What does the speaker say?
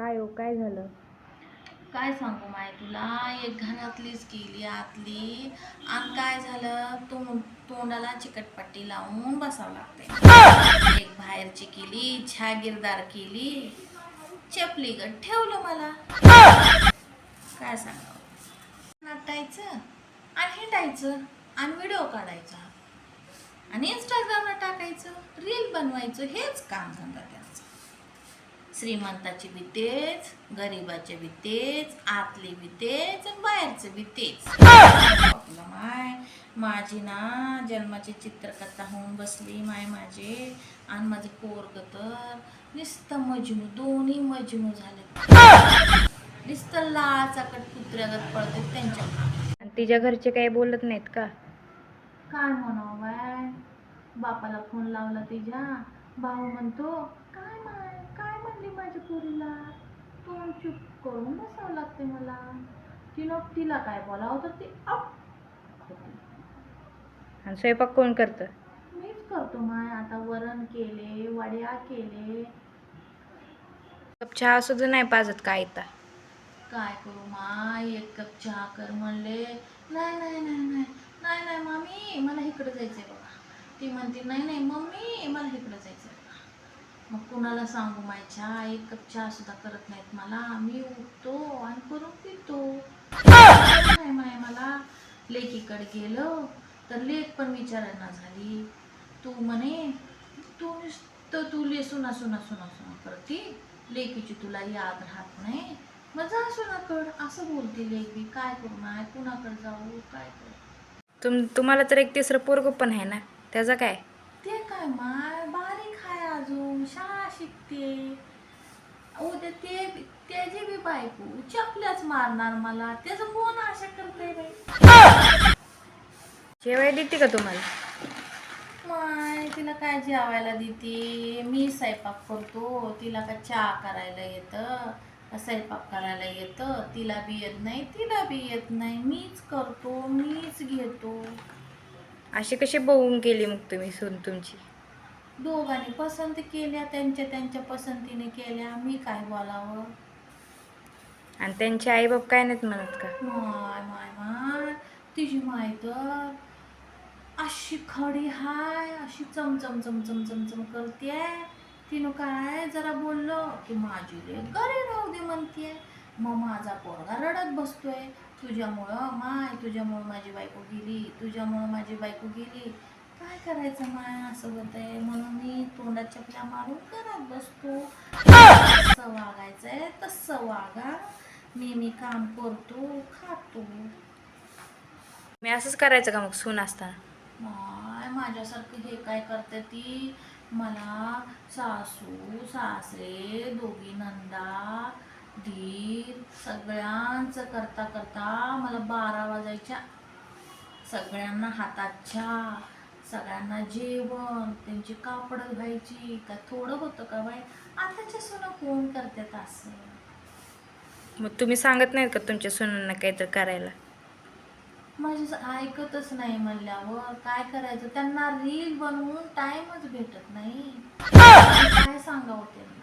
काय हो काय झालं? काय सांगू माय तुला? एक घरातलीच केली आतली. आणि काय झालं? तोंड तोंडाला चिकटपट्टी लावून बसावं लागते एक बाहेरची केली छागीरदार केली. चपली गट ठेवलं मला. काय सांगावं? नाटायचं आणि हिंडायचं आणि व्हिडिओ काढायचा. आणि इंस्टाग्रामला टाकायचं रील बनवायचं हेच काम धंदा त्या श्रीमंताची बी तेच गरिबाचे बी तेच आतली बी तेच आणि बाहेरचं बी तेच. आपलं माय माझी ना जन्माची चित्रकथा होऊन बसली माय माझे. आणि माझं पोरग तर नुसतं मजनू दोन्ही मजनू झाले नुसतं लाळाचा कटपुत्र्यागत पडते त्यांच्या. आणि तिच्या घरचे काही बोलत नाहीत का? काय म्हणावं बाय? बापाला फोन लावला तिच्या. भाऊ म्हणतो काय माय? काय म्हणली माझ्या पोरीला. तोंड चुप करून बसावं लागते मला. तिनं तिला काय बोलावं तर ती अप होती. आणि स्वयंपाक कोण करतं? मीच करतो माय. आता वरण केले वड्या केले. कप चहा सुद्धा नाही पाजत का आयता काय करू माय? एक कप चहा कर म्हणले. नाही नाही नाही नाही. नाही नाही मामी मला इकडं जायचंय बघा. ती म्हणते नाही नाही मम्मी मला इकडं जायचंय. मग कुणाला सांगू? माय चहा एक कप चहा सुद्धा करत नाहीत मला. मी उठतो आणि करून पितो. नाही माय मला लेकीकडे गेलो तर लेक पण विचारणा झाली. तू म्हणे तू नुसतं तू ले सुना सुना सुना सुना करते. लेकीची तुला याद राहत नाही. मग जा सुनाकड. असं बोलते लेक. काय करू माय? कुणाकडे जाऊ? काय करू? तुम तुम्हाला तर एक तिसरं पोरग पण आहे ना? त्याचा काय? ते काय माय? अजून शाळा शिकते उद्या ते त्याची बी बायको चपल्याच मारणार मला. त्याचं कोण आशा करते रे जेवाय देते का तुम्हाला? माय तिला काय जेवायला देते? मी स्वयंपाक करतो. तिला का चहा करायला येतं? स्वयंपाक करायला येतं? तिला बी येत नाही तिला बी येत नाही. मीच करतो मीच घेतो. अशी कशी बघून केली मग तुम्ही सून तुमची? दोघांनी पसंत केल्या त्यांच्या त्यांच्या पसंतीने केल्या. मी काय बोलावं? आणि त्यांचे आईबाप काय नाहीत म्हणत का? माय माय माय. तिची माय तर अशी खडी हाय अशी चमचम चमचम चमचम करते तिनं काय जरा बोललो की माझी ले घरी राहू दे म्हणते मग माझा पोरगा रडत बसतोय. तुझ्यामुळं माय तुझ्यामुळं माझी बायको गेली तुझ्यामुळं माझी बायको गेली. काय करायचं माय असं होतंय म्हणून मी तोंडात चपल्या मारून करत बसतो. कसं वागायचंय तसं वागा. मी मी काम करतो खातो. मी असंच करायचं का मग सून असताना? माय माझ्यासारखं हे काय करते ती? मला सासू सासरे दोघी नंदा धीर सगळ्यांचं करता करता मला बारा वाजायच्या. सगळ्यांना हातात चहा. सगळ्यांना जेवण त्यांची कापडं घ्यायची का थोडं होतं का बाई? आताच्या सुना कोण करतात असं मग तुम्ही सांगत नाहीत का तुमच्या सुनांना काहीतरी करायला? माझे ऐकतच नाही म्हणल्यावर काय करायचं? त्यांना रील बनवून टाइमच भेटत नाही. काय सांगावं त्यांना?